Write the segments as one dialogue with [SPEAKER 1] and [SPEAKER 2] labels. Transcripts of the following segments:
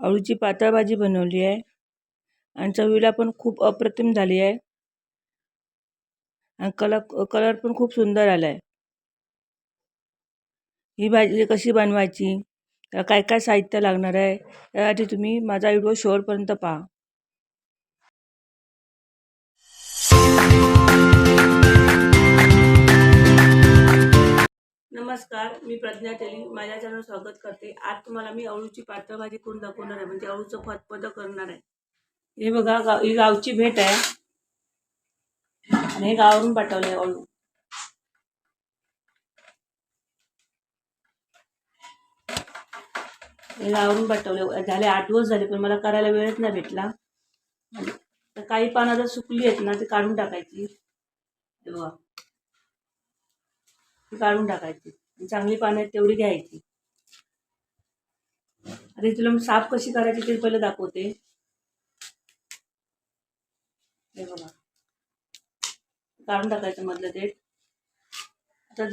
[SPEAKER 1] अळूची पातळ भाजी बनवली आहे. आणि चवीला पण खूप अप्रतिम झाली आहे. आणि कलर कलर पण खूप सुंदर आला आहे ही भाजी कशी बनवायची? काय काय साहित्य लागणार आहे? त्यासाठी तुम्ही माझा व्हिडिओ शेवटपर्यंत पहा. नमस्कार मी प्रज्ञा तेली माझ्या चॅनल स्वागत करते. आज तुम्हाला मी अळूची पातळ भाजी करून दाखवणार आहे? म्हणजे अळूचं फतपद करणार आहे. हे बघा गाव ही गावची भेट आहे. आणि हे गावावरून पाठवले अळू. हे गावावरून पाठवले झाले आठ दिवस झाले पण मला करायला वेळच नाही भेटला. तर काही पानं जर सुकली आहेत ना ते काढून टाकायची. बघा. ती काढून टाकायची. चांगली पानं आहेत तेवढी घ्यायची. आता तुला मी साफ कशी करायची ते पहिलं दाखवते. हे बघा. काढून टाकायचं मधलं ते. आता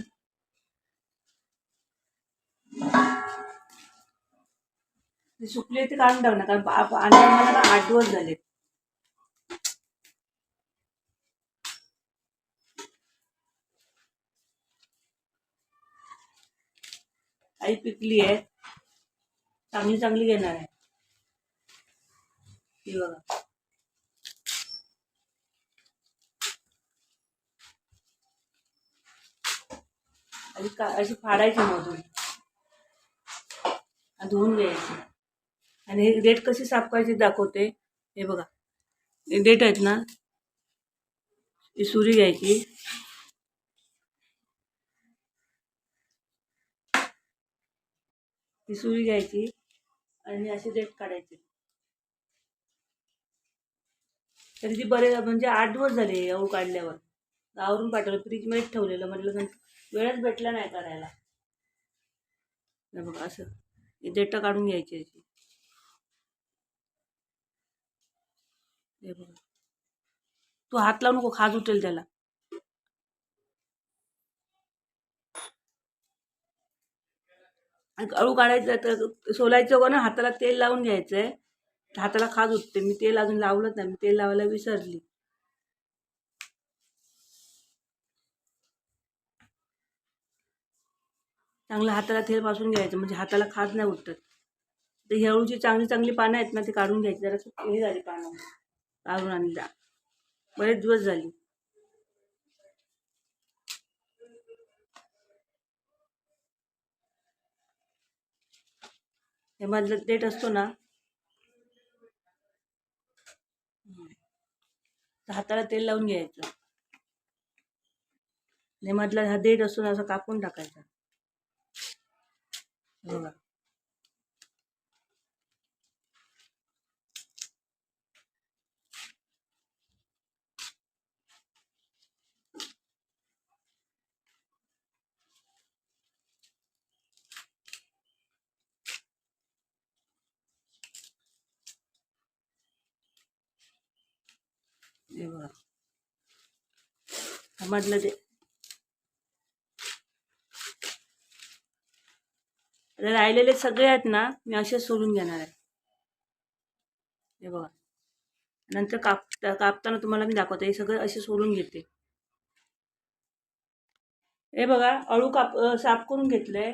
[SPEAKER 1] सुकली ते काढून टाकणार. कारण आणि मला आठ दिवस झाले आई पिकली आहे. चांगली चांगली घेणार आहे. ही बघा. अशी का अशी फाडायची मधून धुवून घ्यायची. आणि हे डेट कशी साफ करायची दाखवते. हे बघा. डेट आहेत ना ही सुरी घ्यायची. ती सुरी घ्यायची आणि अशी डेट काढायची. तरी ती बरे म्हणजे आठ दिवस झाले येऊ काढल्यावर. आवरून पाठवलं फ्रीजमध्येच ठेवलेलं म्हटलं वेळच भेटला नाही करायला. बघा असं. हे देठ काढून घ्यायची याची हे बघा. तू हात लावू नको खाज उठेल त्याला. अळू काढायचं तर सोलायचं का ना हाताला तेल लावून घ्यायचं आहे हाताला खाज उठते. मी तेल अजून लावलंच नाही. मी तेल लावायला विसरली. चांगलं हाताला तेल पासून घ्यायचं. म्हणजे हाताला खाज नाही उठत. तर ही अळूची चांगली चांगली पानं आहेत ना ती काढून घ्यायची. जरा हे झाली पानं. काढून आणली. बरेच दिवस झाली. हे मधलं डेट असतो ना. हाताला तेल लावून घ्यायचं. आणि मधला हा देठ असतो ना असं कापून टाकायचा. बघा. हे बघा मधलं ते राहिलेले सगळे आहेत ना मी असे सोडून घेणार आहे. हे बघा. नंतर काप कापताना तुम्हाला मी दाखवते. हे सगळं असे सोडून घेते. हे बघा अळू काप साफ करून घेतलंय.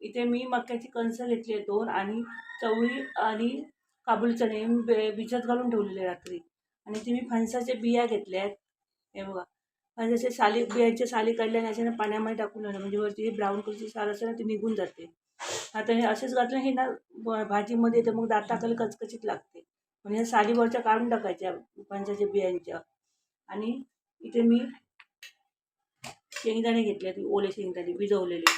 [SPEAKER 1] इथे मी मक्याची कणस घेतली आहे दोन आणि चवळी आणि काबुली चणे भिजत घालून ठेवलेले रात्री. आणि ते मी फणसाच्या बिया घेतल्या आहेत. हे बघा. फणसाच्या साली बियांचे साली काढल्याने आणि अशा पाण्यामध्ये टाकून म्हणजे वरती ब्राऊन कलरची साल असते ना ती निघून जाते. आता हे असेच घातलं हे ना भाजीमध्ये येतं. मग दात कचकचीत लागते. म्हणजे ह्या सालीवरच्या काढून टाकायच्या फणसाच्या बियांच्या. आणि इथे मी शेंगदाणे घेतले आहेत. ओले शेंगदाणे भिजवलेले.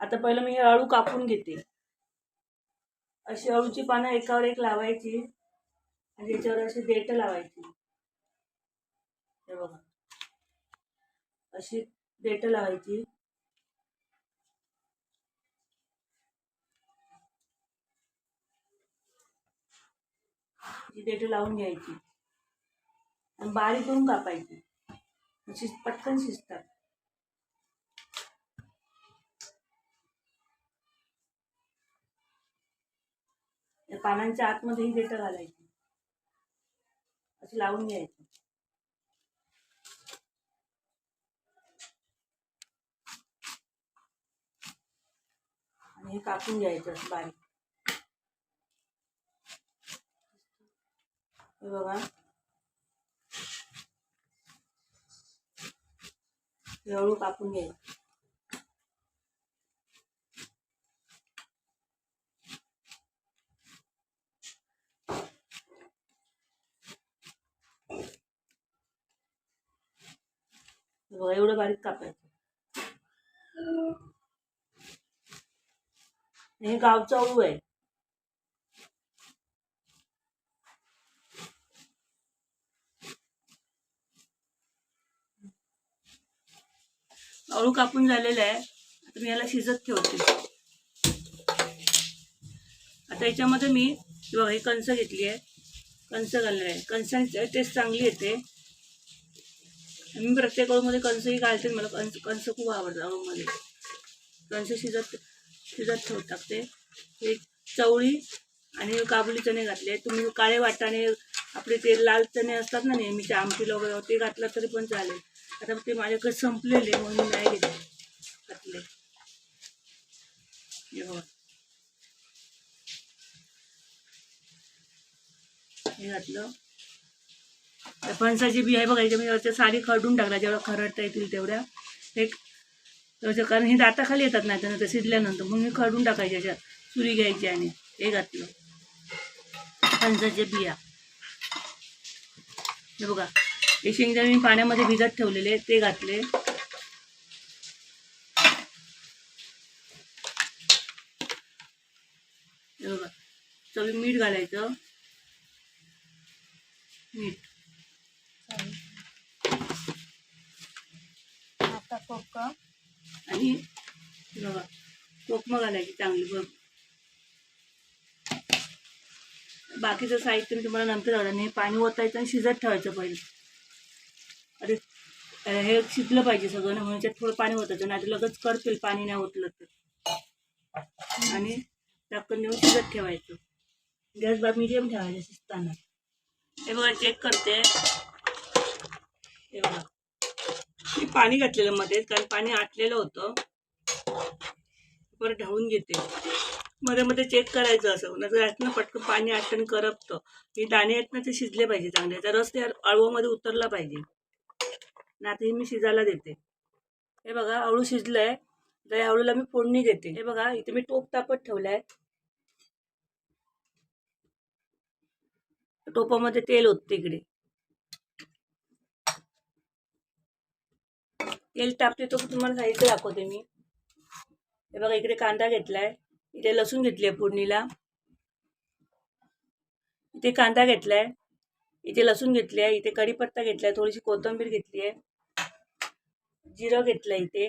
[SPEAKER 1] आता पहिलं मी हे अळू कापून घेते. अशी अळूची पानं एकावर एक लावायची. आणि त्याच्यावर अशी देठ लावायची. हे बघा. अशी देठ लावायची. देठ लावून घ्यायची. आणि बारीक करून कापायची. अशी पटकन शिजतात. पानांच्या आतमध्ये ही देठं घालायची. अशी लावून घ्यायची आणि हे कापून घ्यायचं असं बारीक हे बघा हे हळू कापून घ्यायचं हे बारीक कापायचं. हे गावचं अळू आहे. अळू कापून झालेला आहे. आता मी याला शिजत ठेवते. आता याच्यामध्ये मी बघा ही कणसं घेतली आहे. कणस घालणार आहे. कणसांची टेस्ट चांगली येते. मी प्रत्येक अळूमध्ये कणसंही घालते मला कणस कणस खूप आवडतं अळूमध्ये कणस शिजत शिजत ठेवत टाकते एक चवळी आणि काबुली चणे घातले. तुम्ही काळे वाटाणे आपले ते लाल चणे असतात ना नेहमीचे आमटीला वगैरे ते घातलं तरी पण चालेल. आता ते माझ्याकडे संपलेले म्हणून नाही घेतले. घातले. हे घातलं. त्या फणसाची बी आहे बघा याच्यामध्ये साडी खरडून टाकला जेवढ्या खरडता येतील तेवढ्या. एक कारण हे दाताखाली येतात नाही त्यानंतर शिजल्यानंतर. मग मी खरडून टाकायचे याच्यात सुरी घ्यायची आणि हे घातलं. फणसाच्या बिया. हे बघा हे शेंगदाणे मी पाण्यामध्ये भिजत ठेवलेले ते घातले. हे बघा चवी मीठ घालायचं. मीठ.
[SPEAKER 2] आता कोक
[SPEAKER 1] आणि कोक मग घालायची चांगली बघ. बाकीचं साहित्य मी तुम्हाला नंतर झालं नाही पाणी ओतायचं आणि शिजत ठेवायचं पहिले. अरे हे शिजलं पाहिजे सगळं म्हणून त्यात थोडं पाणी ओतायचं. नाही तर लगेच करतील पाणी नाही ओतलं तर. आणि टाकून देऊन शिजत ठेवायचं. गॅस बाब मिडियम ठेवायचं शिजताना हे बघा चेक करते. हे बघा. पाणी घातलेलं मध्ये कारण पाणी आटलेलं होतं. परत ढवून घेते. मध्ये मध्ये चेक करायचं असं. नंतर यातनं पटकन पाणी आटण करपतं. हे दाणे आहेत ना ते शिजले पाहिजे चांगले. तर रस ते अळूमध्ये उतरला पाहिजे. आणि आता मी शिजायला देते. हे बघा अळू शिजलंय. तर या अळूला मी फोडणी देते. हे बघा इथे मी टोप तापत आहे टोपामध्ये तेल होतं इकडे. तेल टाकते तो तुम्हाला साहित्य दाखवते मी. हे बघा इकडे कांदा घेतलाय. इथे लसूण घेतली आहे फोडणीला. इथे कांदा घेतलाय. इथे लसूण घेतली आहे. इथे कढीपत्ता घेतलाय. थोडीशी कोथिंबीर घेतली आहे. जिरं घेतलंय इथे.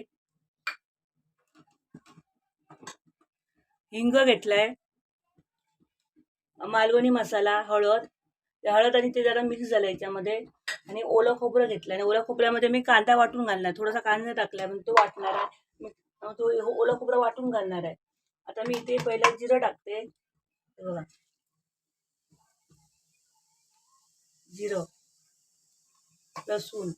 [SPEAKER 1] हिंग घेतलाय. मालवणी मसाला हळद. ते हळद आणि ते जरा मिक्स झालं याच्यामध्ये. आणि ओलं खोबरं घेतलं आणि ओल्या खोबऱ्यामध्ये मी कांदा वाटून घालणार. थोडासा कांदा टाकलाय पण तो वाटणार आहे. तो ओलं खोबरं वाटून घालणार आहे. आता मी इथे पहिलं जिरं टाकते. बघा. जिरं लसूण.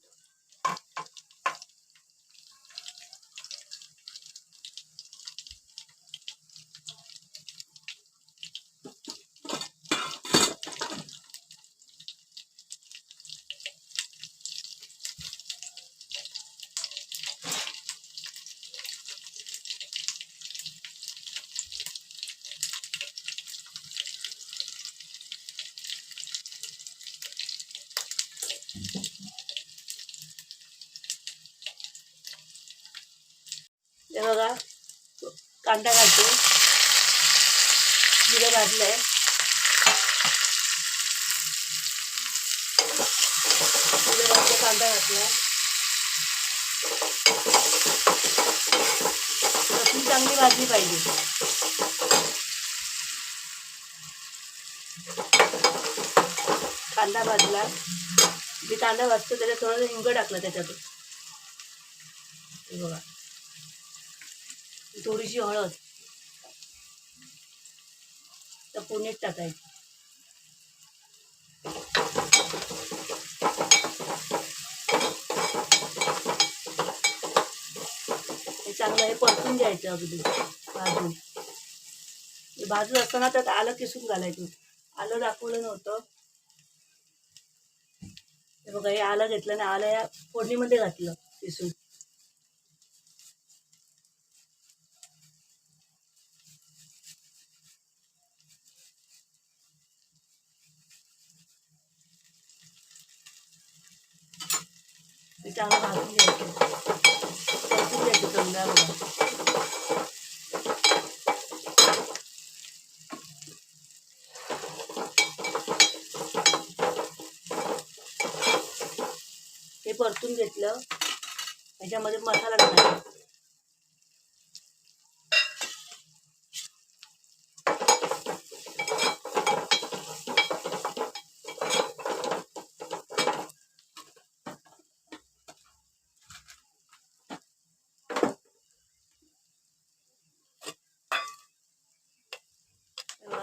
[SPEAKER 1] हे बघा कांदा घालतो. जिरं भाजलंय जिरं भाजलं कांदा घातला. लसूण चांगली भाजली पाहिजे. कांदा भाजला. जे कांदा भाजतो त्याच्यात थोडंसं हिंग टाकलं त्याच्यातून. बघा. थोडीशी हळद. त्या पुण्यात टाकायची. हे चांगलं हे परतून घ्यायचं अगदी. भाजून. बाजू भाजून असताना त्यात आलं किसून घालायचं. आलं दाखवलं नव्हतं. हे बघा हे आलं घेतलं आणि आलं या फोडणीमध्ये घातलं किसून ते चांगलं भाजून घ्यायचं परतून घ्यायचं चांगलं बघा हे परतून घेतलं. ह्याच्यामध्ये मसाला टाकायचा.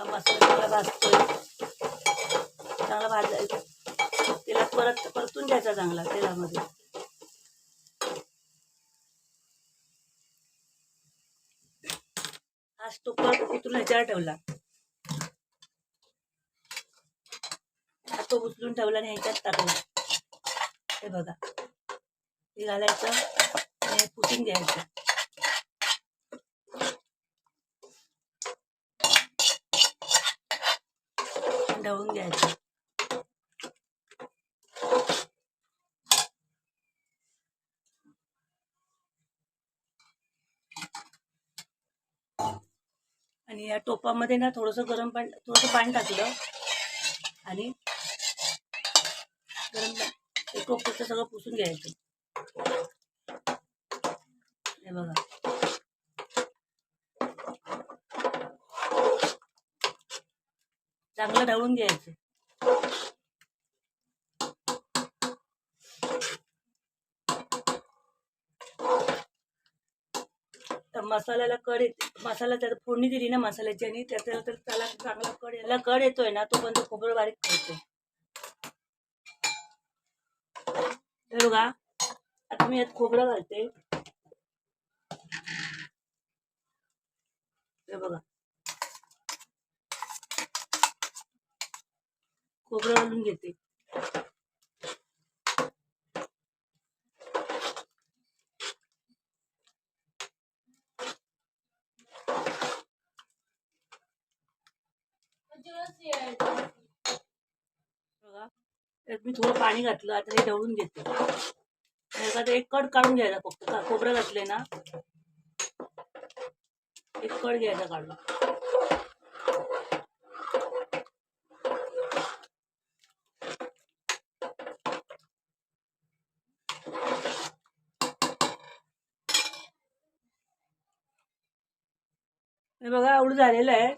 [SPEAKER 1] मसाला चांगला भाजतोय. चांगला भाजायचा परत परतून घ्यायचा चांगला तेलामध्ये. हा तो परत उतरून ह्याच्यावर ठेवला. हा तो उचलून ठेवला आणि ह्याच्यात टाकला. हे बघा. हे घालायचं आणि हे पुसून घ्यायचं. ढवळून घ्यायचं. या टोपामध्ये ना थोडंसं गरम पाणी थोडंसं पाणी टाकलं. आणि गरम पा- ते सगळं पुसून घ्यायचं. हे बघा. चांगलं ढवळून घ्यायचं. मसाल्याला कड येते मसाला त्यात फोडणी दिली ना मसाल्याची आणि त्याच्या तर त्याला चांगला कड याला कड येतोय ना तो पण खोबरं बारीक करतो हे बघा आता मी यात खोबरं घालते. हे बघा. खोबरं घालून घेते. बघा. त्यात मी थोडं पाणी घातलं आता हे ढवळून घेते. आणि आता एक कड काढून घ्यायचा फक्त. का- खोबरं घातले ना? एक कड घ्यायचा काढून. हे बघा आवड झालेलं आहे.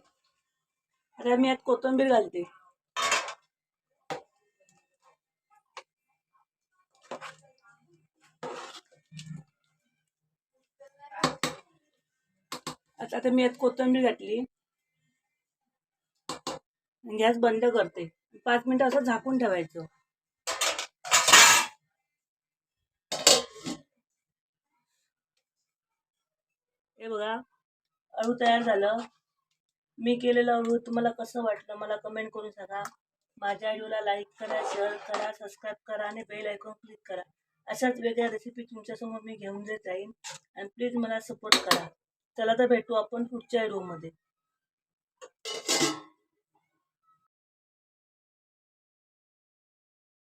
[SPEAKER 1] आता मी यात कोथंबीर घालते. आता आता मी यात कोथिंबीर घातली. गॅस बंद करते. पाच मिनटं असं झाकून ठेवायचं. हे बघा अळू तयार झालं. मी केलेला व्हिडिओ तुम्हाला कसं वाटलं मला कमेंट करू सांगा. माझ्या व्हिडिओला लाईक करा शेअर करा सबस्क्राईब करा आणि बेल ऐकून क्लिक करा. अशाच वेगळ्या रेसिपी तुमच्यासमोर मी घेऊन देत जाईन आणि प्लीज मला सपोर्ट करा. चला तर भेटू आपण पुढच्या व्हिडिओमध्ये